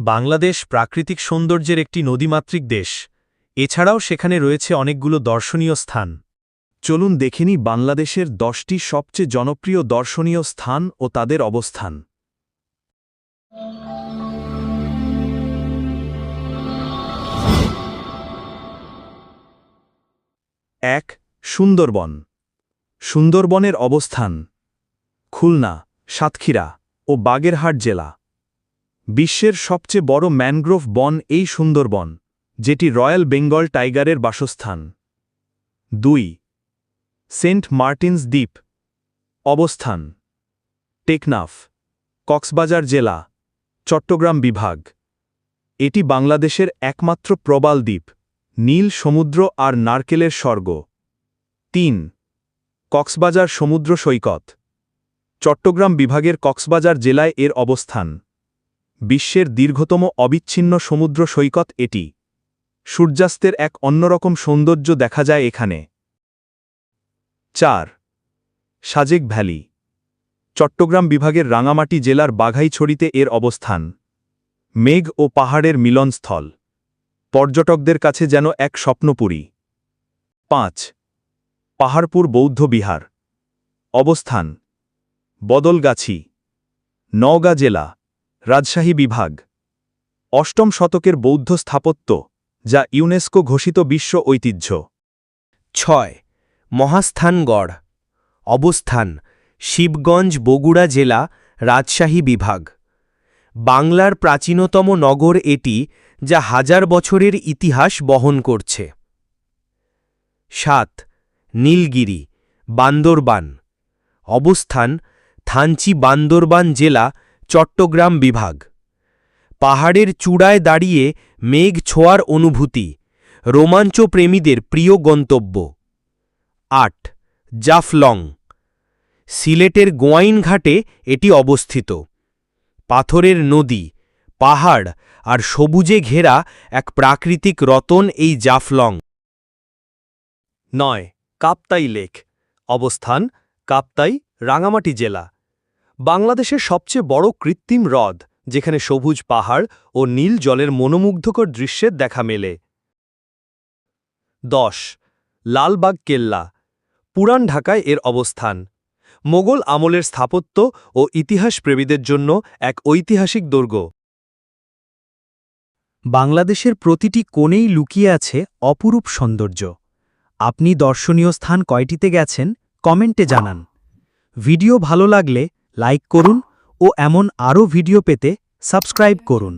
বাংলাদেশ প্রাকৃতিক সৌন্দর্যের একটি নদীমাতৃক দেশ। এছাড়াও সেখানে রয়েছে অনেকগুলো দর্শনীয় স্থান। চলুন দেখেনি বাংলাদেশের দশটি সবচেয়ে জনপ্রিয় দর্শনীয় স্থান ও তাদের অবস্থান। এক, সুন্দরবন। সুন্দরবনের অবস্থান খুলনা, সাতক্ষীরা ও বাগেরহাট জেলা। বিশ্বের সবচেয়ে বড় ম্যানগ্রোভ বন এই সুন্দরবন, যেটি রয়্যাল বেঙ্গল টাইগারের বাসস্থান। দুই, সেন্ট মার্টিনস দ্বীপ। অবস্থান, টেকনাফ, কক্সবাজার জেলা, চট্টগ্রাম বিভাগ। এটি বাংলাদেশের একমাত্র প্রবাল দ্বীপ, নীল সমুদ্র আর নারকেলের স্বর্গ। তিন, কক্সবাজার সমুদ্র সৈকত। চট্টগ্রাম বিভাগের কক্সবাজার জেলায় এর অবস্থান। বিশ্বের দীর্ঘতম অবিচ্ছিন্ন সমুদ্র সৈকত এটি। সূর্যাস্তের এক অন্যরকম সৌন্দর্য দেখা যায় এখানে। চার, সাজেক ভ্যালি। চট্টগ্রাম বিভাগের রাঙামাটি জেলার বাঘাইছড়িতে এর অবস্থান। মেঘ ও পাহাড়ের মিলনস্থল। পর্যটকদের কাছে যেন এক স্বপ্নপুরী। পাঁচ, পাহাড়পুর বৌদ্ধ বিহার। অবস্থান, বদলগাছি, নওগাঁ জেলা। রাজশাহী বিভাগ। অষ্টম শতকের বৌদ্ধ স্থাপত্য, যা ইউনেস্কো ঘোষিত বিশ্ব ঐতিহ্য। ছয়, মহাস্থানগড়। অবস্থান, শিবগঞ্জ বগুড়া জেলা, রাজশাহী বিভাগ। বাংলার প্রাচীনতম নগর এটি, যা হাজার বছরের ইতিহাস বহন করছে। সাত, নীলগিরি, বান্দরবান। অবস্থান থানচি বান্দরবান জেলা চট্টগ্রাম বিভাগ। পাহাড়ের চূড়ায় দাঁড়িয়ে মেঘ ছোঁয়ার অনুভূতি, রোমাঞ্চপ্রেমীদের প্রিয় গন্তব্য। আট, জাফলং। সিলেটের গোয়াইনঘাটে এটি অবস্থিত। পাথরের নদী, পাহাড় আর সবুজে ঘেরা এক প্রাকৃতিক রতন এই জাফলং। নয়, কাপ্তাই লেক। অবস্থান, কাপ্তাই, রাঙামাটি জেলা। বাংলাদেশের সবচেয়ে বড় কৃত্রিম হ্রদ, যেখানে সবুজ পাহাড় ও নীল জলের মনোমুগ্ধকর দৃশ্যের দেখা মেলে। দশ, লালবাগ কেল্লা, পুরান ঢাকায় এর অবস্থান। মোগল আমলের স্থাপত্য ও ইতিহাস প্রেমীদের জন্য এক ঐতিহাসিক দুর্গ। বাংলাদেশের প্রতিটি কোণেই লুকিয়ে আছে অপরূপ সৌন্দর্য। আপনি দর্শনীয় স্থান কয়টিতে গেছেন, কমেন্টে জানান। ভিডিও ভালো লাগলে লাইক করুন ও এমন আরও ভিডিও পেতে সাবস্ক্রাইব করুন।